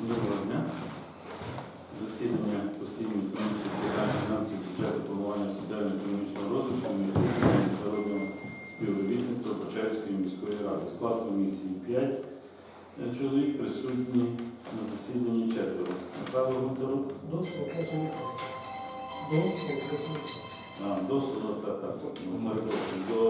Доброго дня. Засідання постійної комісії з питань фінансів, бюджету, планування соціально-економічного розвитку, міського міжнародного співробітництва Почаївської міської ради. Склад комісії 5 чоловік, присутні на засіданні четверо. Михайло Гонтарук, До сесії. До сесії. а, до так, так, до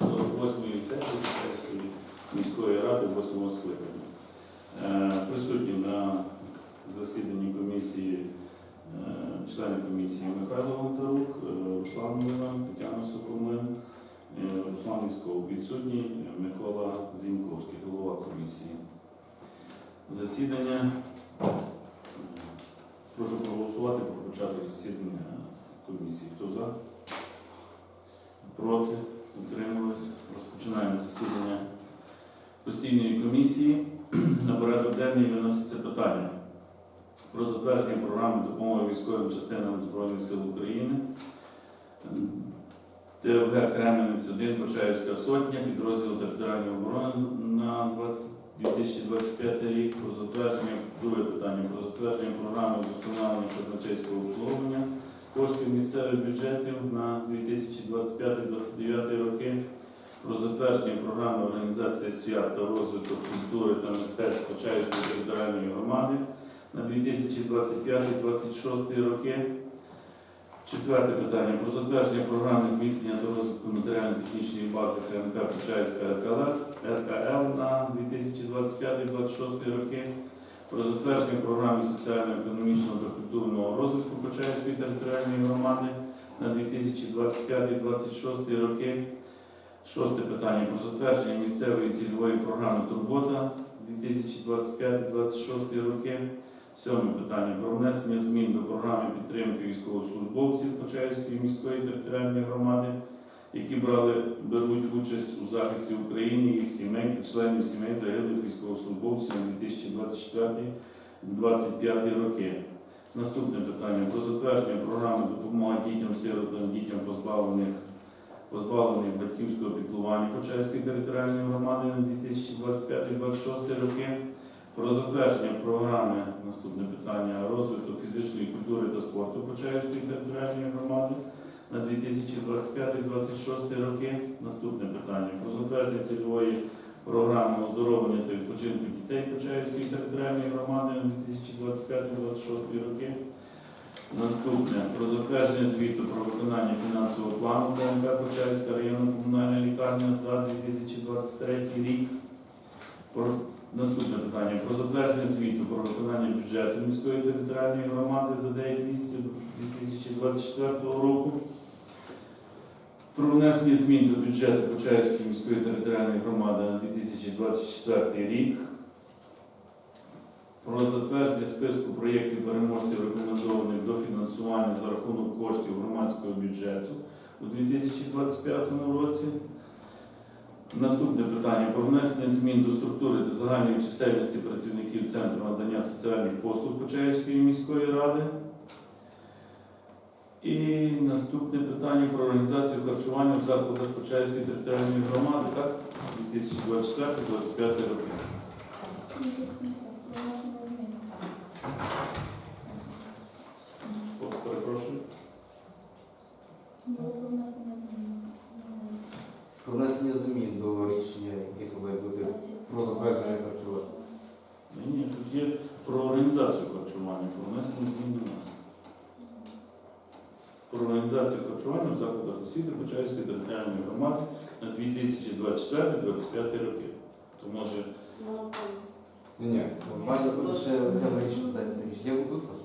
48-ї сесії міської ради 8 скликання. Е, Присутні на засіданні комісії е, члени комісії Михайло Гонтарук, е, Руслан Милан, Тетяна Сокомин, Руслан Ісков. Відсутній Микола Зіньковський, голова комісії. Засідання. Прошу проголосувати про початок засідання комісії. Хто за? Проти? Утримались? Розпочинаємо засідання постійної комісії. На порядок денний виноситься питання про затвердження програми допомоги військовим частинам Збройних сил України. ТВГ Кременець 1, Почаївська сотня, підрозділ територіальної оборони на 2025 рік про затвердження, друге питання про затвердження програми вдосконалення казначейського обслуговування коштів місцевих бюджетів на 2025-2029 роки про затвердження програми організації свят та розвитку культури та мистецтв Почаївської територіальної громади на 2025-2026 роки. Четверте питання про затвердження програми зміцнення та розвитку матеріально-технічної бази КМК Почаївська РКЛ на 2025-2026 роки. Про затвердження програми соціально-економічного та культурного розвитку Почаївської територіальної громади на 2025-2026 роки. Шосте питання про затвердження місцевої цільової програми Турбота 2025-2026 роки. Сьоме питання про внесення змін до програми підтримки військовослужбовців Почаївської міської територіальної громади, які брали беруть участь у захисті України, їх сімей та членів сімей загиблих військовослужбовців на 2024-2025 роки. Наступне питання про затвердження програми допомоги дітям, сиротам, дітям позбавлених позбавлених батьківського піклування Почаївської територіальної громади на 2025-2026 роки. Про затвердження програми наступне питання розвиток фізичної культури та спорту Почаївської територіальної громади на 2025-2026 роки. Наступне питання про затвердження цільової програми оздоровлення та відпочинку дітей Почаївської територіальної громади на 2025-2026 роки. Наступне про затвердження звіту про виконання фінансового плану КМК Почаївська районна комунальна лікарня за 2023 рік. Про Наступне питання про затвердження звіту про виконання бюджету міської територіальної громади за 9 місяців 2024 року. Про внесення змін до бюджету Почаївської міської територіальної громади на 2024 рік. Про затвердження списку проєктів переможців рекомендованих до фінансування за рахунок коштів громадського бюджету у 2025 році. Наступне питання про внесення змін до структури та загальної чисельності працівників Центру надання соціальних послуг Почаївської міської ради. І наступне питання про організацію харчування в закладах Почаївської територіальної громади, так, 2024-2025 роки. О, Перепрошую. Про внесення змін до яке має бути про затвердження харчування. Ні, ні, тут є про організацію харчування, про внесення змін нас. Про організацію харчування в закладах освіти Почаївської територіальної громади на 2024-2025 роки. То може Ні, ні, має бути ще окреме рішення, дайте рішення. Я буду просто.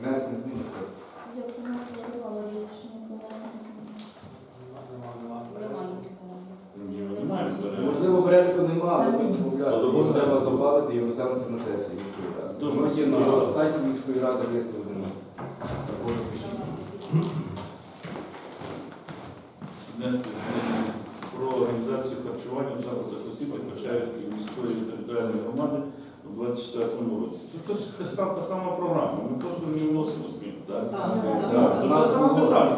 Внесення змін. так. ні, немає збереження. Можливо, переліку немає, але А тому добре. треба додати і розглянути на сесії міської ради. Добре. Воно є на сайті міської ради виставлено. Також пишіть. Внести зміни про організацію харчування в закладах освіти Почаївської міської територіальної громади у 2024 році. Тут теж та сама програма, ми просто не вносимо змін. Так? Так, Так, нас було- питання.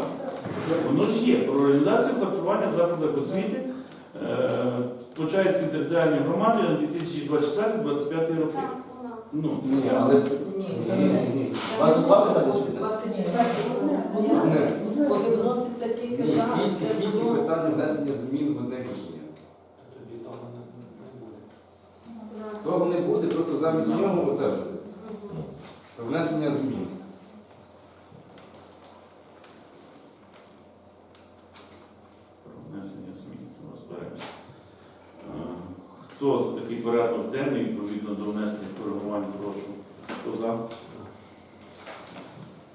Воно ж є про організацію харчування в закладах освіти е, Почаївської територіальної громади на 2024-2025 роки. Так. Ну, Ні, але це... Ні, Ні, вас два питання чи питання? 24 Ні. Коли вноситься тільки Ні, за, тільки, це тільки було питання внесення змін в одне рішення. Тоді того не не буде. Того не буде, просто замість нього оце буде. Про Внесення змін. про внесення змін. Розберемося. Е, Хто за такий порядок денний, відповідно до внесених коригувань, прошу. Хто за?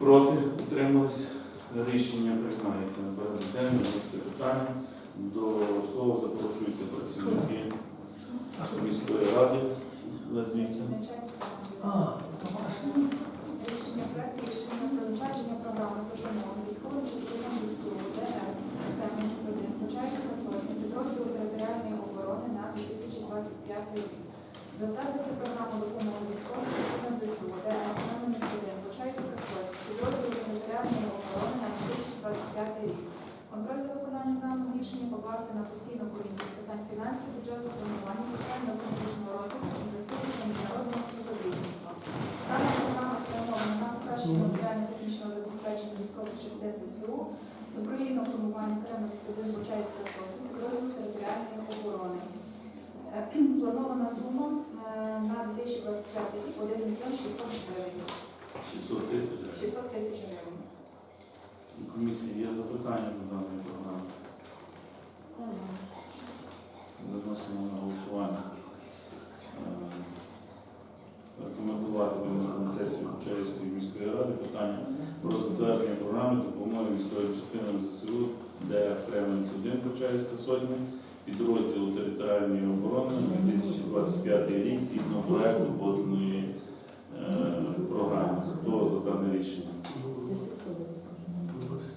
Проти? Утримались? Рішення приймається на порядок. Це питання. До слова запрошуються працівники міської ради. Ваше. Рішення проєкту рішення про затвердження програми допомоги військовим частинам ЗСУ ДР Термін 1 Почаївська сотня підрозділу територіальної оборони на 2025 рік. Затвердити програму допомоги військовим частинам ЗСУ ДР Термін 1 Почаївська сотня підрозділу територіальної оборони на 2025 рік. Контроль за виконанням даного рішення покласти на постійну комісію з питань фінансів, бюджету, планування, соціально-економічного розвитку, інвестицій та міжнародного співробітництва. Дана програма спрямована на покращення матеріально-технічного забезпечення військових частин ЗСУ, добровільного формування окремих цивil Бочаївська сотня, підрозділу територіальної оборони. Е, Планована сума е, на 2025 рік 1 мільйон 600 гривень. 600 тисяч. 600 тисяч гривень. Комісії є запитання до даної програми. Виносимо на голосування. Е, Рекомендувати на сесію Почаївської міської ради питання про затвердження програми допомоги військовим частинам ЗСУ, де Кремлівці 1 Почаївська сотня, підрозділу територіальної оборони на 2025 рік згідно проекту поданої е, програми. Хто за дане рішення?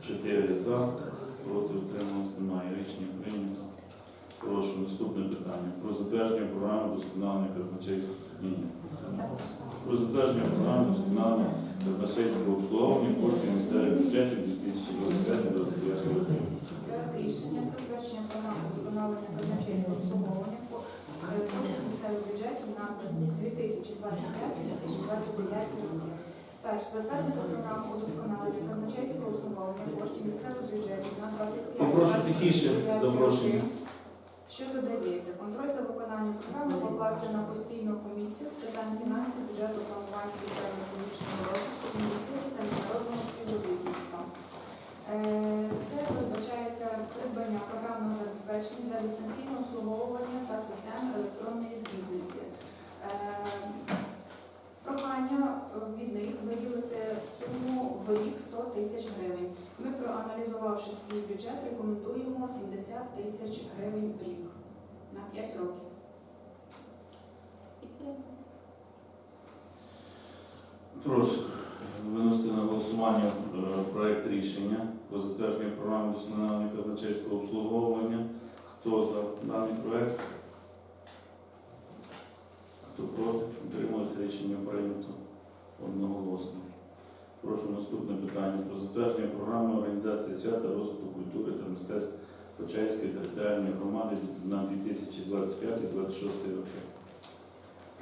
Чотири за, проти утрималось немає. Рішення прийнято. Прошу, наступне питання. Про затвердження програми досконалення казначейського. Про затвердження програми досконалення казначейського обслуговування коштів місцевих бюджетів 2025-2025 роки. Проект рішення про затвердження програми казначейського обслуговування коштів місцевих бюджетів на 2025-2029 роки. Перше, затвердити програму удосконалення казначейського обслуговування коштів місцевих бюджетів на 25 Попрошу тихіше запрошення. Що додається? Контроль за виконанням програми покласти на постійну комісію з питань фінансів, бюджету, планування соціально-економічного розвитку, інвестицій та міжнародного співробітництва. Е, Це придбання програмного забезпечення для дистанційного обслуговування та систем електронної звітності. Е, Прохання від них виділити суму в рік 100 тисяч гривень. Ми, проаналізувавши свій бюджет, рекомендуємо 70 тисяч гривень в рік на 5 років. Прошу виносити на голосування е, проект рішення про затвердження програми досконалення казначейського обслуговування. Хто за даний проект? Хто проти? Утрималося рішення прийнято одноголосно. Прошу наступне питання про затвердження програми організації свята розвитку культури та мистецтв Почаївської територіальної громади на 2025-2026 роки.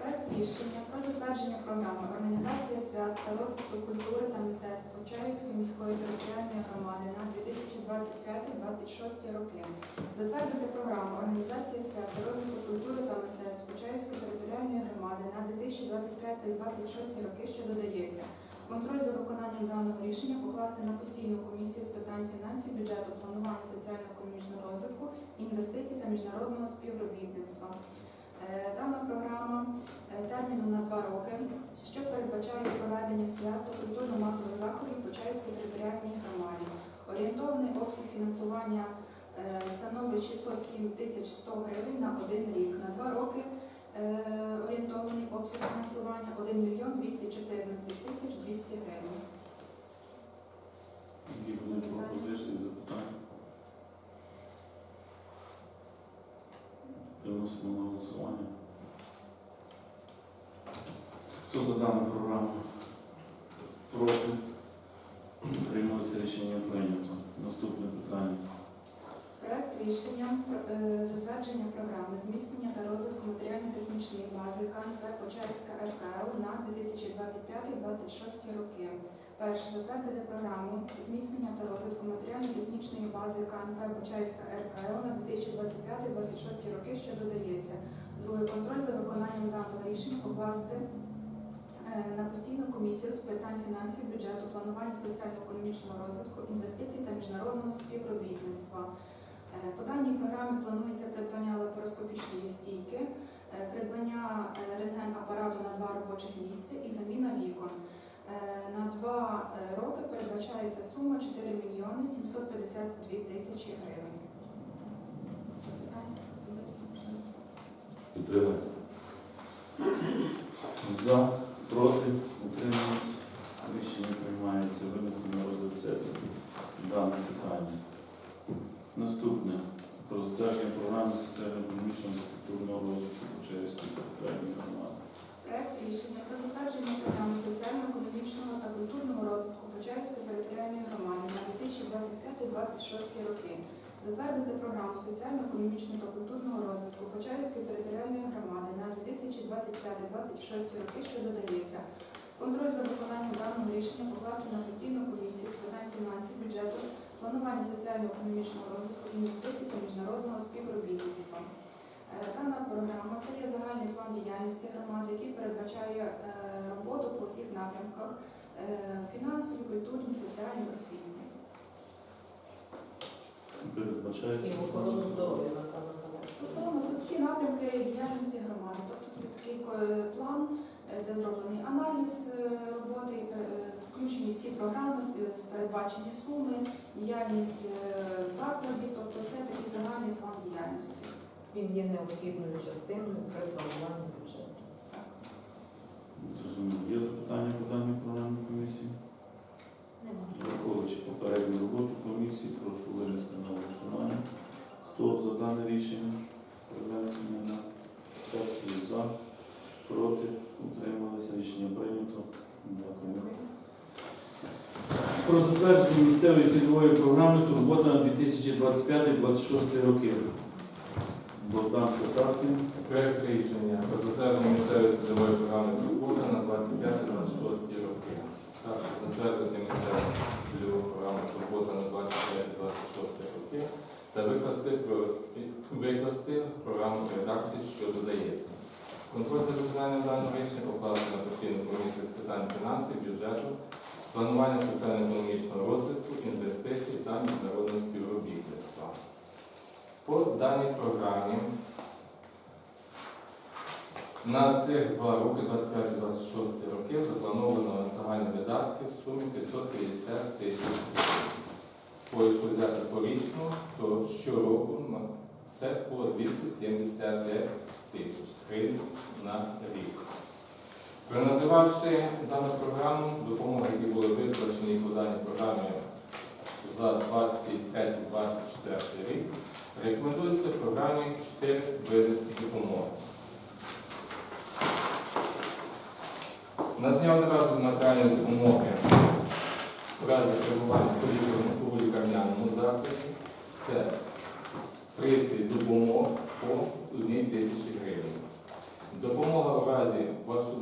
Проект рішення про затвердження програми організації свят та розвитку культури та мистецтва Почаївської міської територіальної громади на 2025-2026 роки. Затвердити програму організації свят та розвитку культури та мистецтв Почаївської територіальної громади на 2025-2026 роки, що додається. Контроль за виконанням даного рішення покласти на постійну комісію з питань фінансів, бюджету, планування соціально-економічного розвитку, інвестицій та міжнародного співробітництва. Е, Дана програма е, терміном на два роки, що передбачає проведення свят та культурно-масових заходів в Почаївській територіальній громаді. Орієнтовний обсяг фінансування е, становить 607 тисяч 100 гривень на один рік. На два роки орієнтований обсяг фінансування 1 мільйон 214 тисяч 200 гривень. Які пропозиції, запитання? Виносимо на голосування. Хто за дану програму? Проти? Приймалося рішення прийнято. Наступне рішенням про е, затвердження програми зміцнення та розвитку матеріально-технічної бази КНП Почаївська РКЛ на 2025-2026 роки. Перше затвердити програму зміцнення та розвитку матеріально-технічної бази КНП Почаївська РКЛ на 2025-2026 роки, що додається. Друге контроль за виконанням даного рішення покласти е, на постійну комісію з питань фінансів, бюджету, планування соціально-економічного розвитку, інвестицій та міжнародного співробітництва. Е, По даній програмі планується придбання лапароскопічної стійки, е, придбання е, рентген-апарату на два робочих місця і заміна вікон. Е, На два е, роки передбачається сума 4 мільйони 752 тисячі гривень. Підтримуємо. За, проти, утримались. Рішення приймається винесено розгляд сесії. Дане питання. Наступне. Про затвердження програми соціально-економічного та культурного розвитку Почаївської територіальної громади. Проект рішення про затвердження програми соціально-економічного та культурного розвитку Почаївської територіальної громади на 2025-2026 роки. Затвердити програму соціально-економічного та культурного розвитку Почаївської територіальної громади на 2025-2026 роки, що додається. Контроль за виконанням даного рішення покласти на постійну комісію з питань фінансів, бюджету, планування соціально-економічного розвитку, інвестицій та міжнародного співробітництва. Е, Дана програма це є загальний план діяльності громади, який передбачає е, роботу по всіх напрямках е, фінансові, культурні, соціальні, освітні. Передбачається. Тобто всі напрямки діяльності громади. Тобто такий е, план, е, де зроблений аналіз е, роботи, е, включені всі програми, е, передбачені суми, діяльність е, закладів. Тобто це такий загальний план діяльності. Він є необхідною частиною при плануванні бюджету. Так. Зрозуміло. Є запитання по даній програмі комісії? Немає. Враховуючи попередню роботу комісії, прошу винести на голосування. Хто за дане рішення про винесення на сесію за, проти, утрималися, рішення прийнято. Дякую. Про затвердження місцевої цільової програми Турбота на 2025-2026 роки. Богдан Касаткін. Проект рішення про затвердження місцевої цільової програми «Турбота» на 25-26 роки. Перше затвердити місцеву цільову програму «Турбота» на 25-26 роки та викласти, про- викласти програму редакції, що додається. Контроль за виконанням даного рішення покласти на постійну комісію з питань фінансів, бюджету, планування соціально-економічного розвитку, інвестицій та міжнародного співробітництва. По даній програмі на тих два роки, 25-26 роки, заплановано загальні видатки в сумі 550 тисяч гривень. По якщо взяти порічну, то щороку це по 279 тисяч гривень на рік. Проназивавши дану програму, допомоги, які були виплачені по даній програмі за 23-24 рік, рекомендується в програмі 4 види допомоги. Надання одноразової матеріальної допомоги в разі перебування у лікарняному закладі це 30 допомог по 1 тисячі гривень. Допомога в разі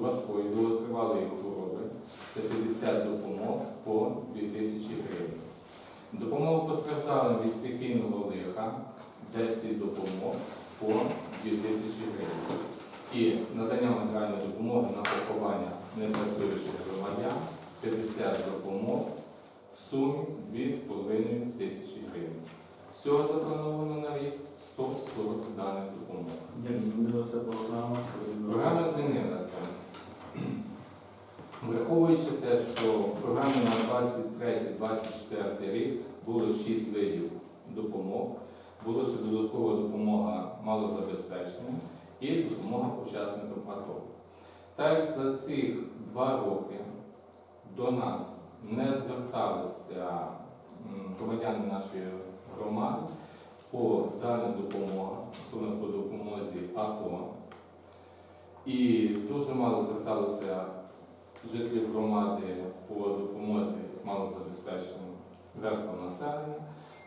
важкої довготривалої хвороби це 50 допомог по 2 тисячі гривень. Допомога постраждалим від стихійного лиха 10 допомог по 2 тисячі гривень. І надання матеріальної допомоги на поховання непрацюючих громадян 50 допомог в сумі 2,5 тисячі гривень. Всього заплановано на рік 140 даних допомог. Як змінилася програма? Програма змінилася. Враховуючи те, що в програмі на 23-24 рік було 6 видів допомог, була ще додаткова допомога малозабезпеченим і допомога учасникам АТО. Так за цих два роки до нас не зверталися громадяни нашої громади по даних допомогах, особливо по допомозі АТО, і дуже мало зверталося жителів громади по допомозі малозабезпеченим верствам населення.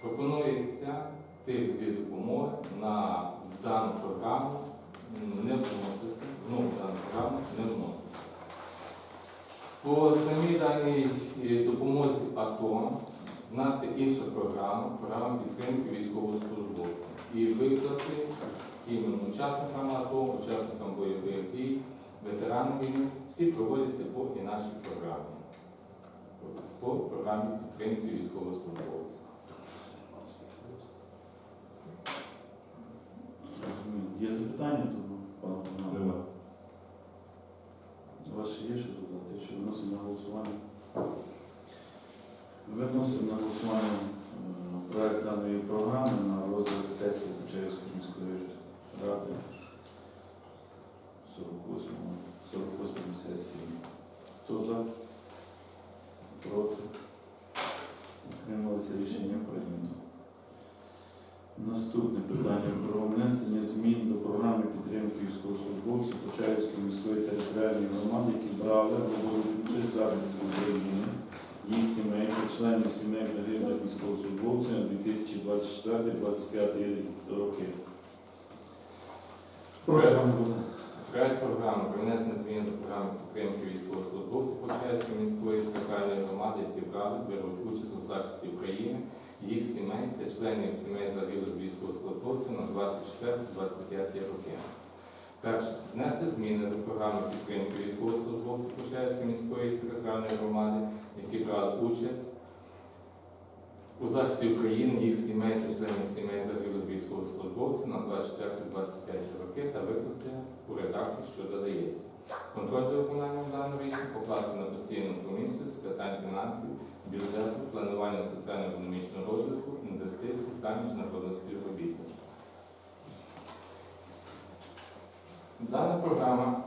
Пропонується тих від допомоги на дану програму не вносити, ну, дану програму не вносити. По самій даній е, допомозі АТО в нас є інша програма, програма підтримки військовослужбовців. І виплати іменно учасникам АТО, учасникам бойових дій, ветеранам війни, всі проводяться по інакшій програмі. По програмі підтримки військовослужбовців. Є запитання до пана? У вас ще є що додати? Чи виносимо на голосування? Виносимо на голосування е, проект даної програми на розгляд сесії Печерівської міської ради 48 48 сесії. Хто за? Проти? Утрималися рішення прийнято. Наступне питання про внесення змін до програми підтримки військовослужбовців Почаївської міської територіальної громади, які брали роботу участь зараз з України, їх сімей та членів сімей загиблих військовослужбовців на 2024-2025 роки. Прошу. Проект програми про внесення змін до програми підтримки військовослужбовців Почаївської міської територіальної громади, які брали, беруть участь у захисті України, їх сімей та членів сімей загиблих військовослужбовців на 24-25 роки. Перше. Внести зміни до програми підтримки військовослужбовців Почаївської міської територіальної громади, які брали участь у захисті України, їх сімей та членів сімей загиблих військовослужбовців на 24-25 роки та викласти у редакції, що додається. Контроль за виконанням даного рішення покласти на постійну комісію з питань фінансів, бюджету, планування соціально-економічного розвитку, інвестицій та міжнародного співробітництва. Дана програма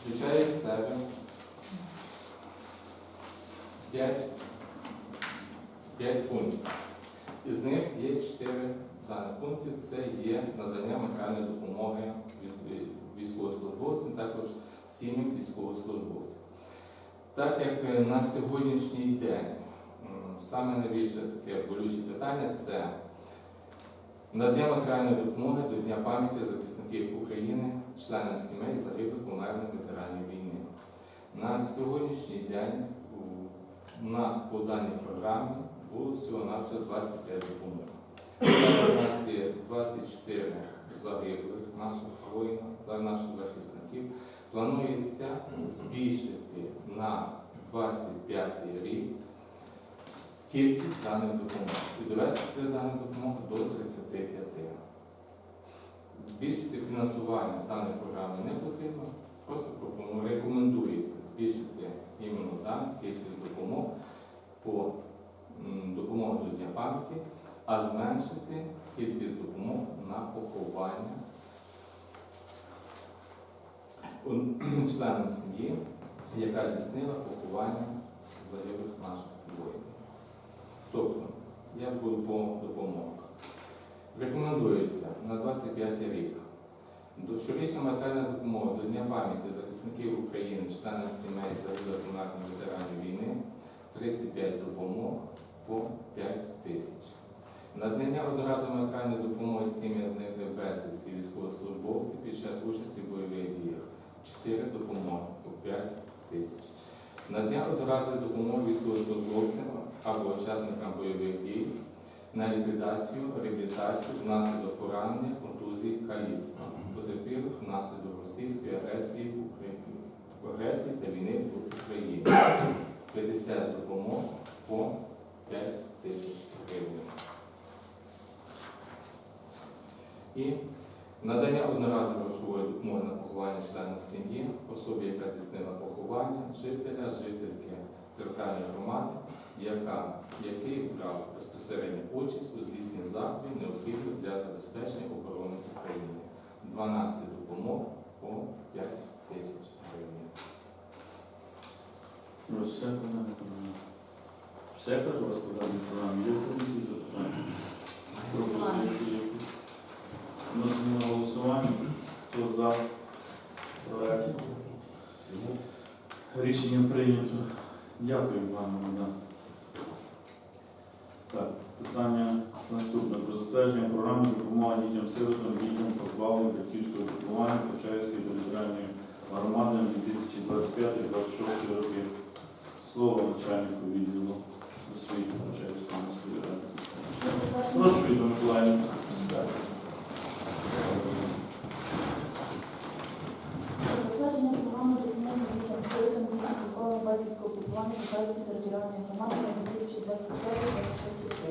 включає в себе 5 5 пунктів. Із них є 4 даних пунктів. Це є надання матеріальної допомоги військовослужбовцям, також сім'ям військовослужбовців. Так як е, на сьогоднішній день саме найбільше таке болюче питання це надання матеріальної допомоги до Дня пам'яті захисників України, членам сімей загиблих померлих ветеранів війни. На сьогоднішній день у у нас по даній програмі було всього на 25 допомог. У нас є 24 загиблих наших воїнів, за наших захисників. Планується збільшити на 25 рік кількість даних допомог і довести дану допомогу до 35. Збільшити фінансування даної програми не потрібно, просто пропоную, рекомендується збільшити іменно дану кількість допомог по допомогу до Дня пам'яті, а зменшити кількість допомог на поховання членам сім'ї, яка здійснила поховання загиблих наших воїнів. Тобто, я буду по допомогах. Рекомендується на 25 рік до щорічна матеріальна допомога до Дня пам'яті захисників України, членів сімей загиблих померлих ветеранів війни 35 допомог по 5 тисяч. Надання одноразової матеріальної допомоги сім'ям зниклих безвісті військовослужбовців під час участі в бойових діях 4 допомоги по 5 тисяч. Надання одноразової допомоги військовослужбовцям або учасникам бойових дій на ліквідацію, реабілітацію внаслідок поранення, контузії, каліцтва, потерпілих внаслідок російської агресії агресії та війни в Україні. 50 допомог по 5 тисяч гривень. І надання одноразової грошової допомоги на поховання члена сім'ї, особі, яка здійснила поховання, жителя, жительки територіальної громади, яка, який брав безпосередню участь у здійсненні заходів, необхідних для забезпечення оборони України. 12 допомог по 5 тисяч гривень. Ну, Все. Все кажу вас по даній програмі. Є комісії запитання? Пропозиції? Вносимо на голосування. Хто за проект? Рішення прийнято. Дякую, пане Богдан. Так, питання наступне про затвердження програми допомоги дітям сиротам, дітям позбавленим батьківського піклування Почаївської територіальної громади на 2025-2026 роки. Слово начальнику відділу освіти Почаївської міської ради. Прошу Віта Миколаївна. скажете. Затвердження програми допомоги дітям сиротам дітям позбавлених батьківського піклування територіальної громади на 2025-2026 роки.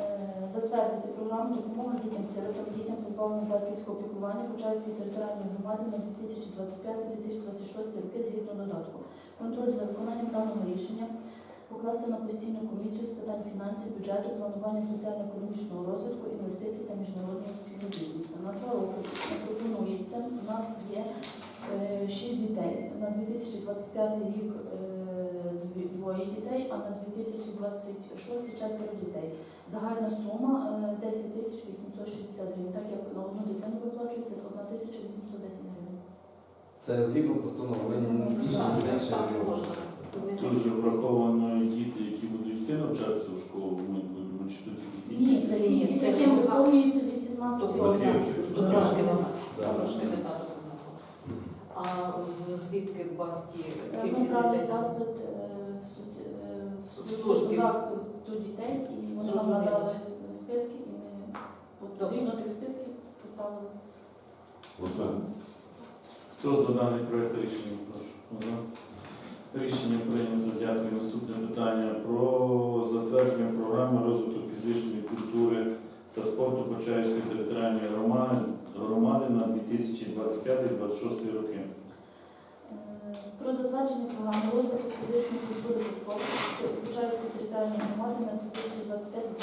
Е, Затвердити програму допомоги дітям сиротам дітям позбавлених батьківського піклування Бучарської територіальної громади на 2025-2026 роки згідно додатку. Контроль за виконанням даного рішення покласти на постійну комісію з питань фінансів, бюджету, планування соціально-економічного розвитку, інвестицій та міжнародного співробітництва. На два роки пропонується. У нас є е, шість дітей. На 2025 рік е, двоє дітей, а на 2026 четверо дітей. Загальна сума е, 10 тисяч 860 гривень. Так як на одну дитину виплачується 1 тисяча 810 гривень. Це згідно постанови, ви більше не менше. Тут же враховано діти, які будуть йти навчатися в школу в майбутньому, чи тут тільки? Ні, це ті, це яким виповнюється 18 Тобто років. Трошки не так. Трошки. А звідки у вас ті Ми кількість брали дітей? Е, в е, службу захисту дітей, і вони нам надали списки, і ми згідно тих списків поставили. Хто за даний проект рішення? Прошу. Рішення прийнято. Дякую. Наступне питання про затвердження програми розвитку фізичної культури та спорту Почаївської територіальної громади, громади на 2025-2026 роки про затвердження програми розвитку фізичної культури та спорту Почаївської територіальної громади на 2025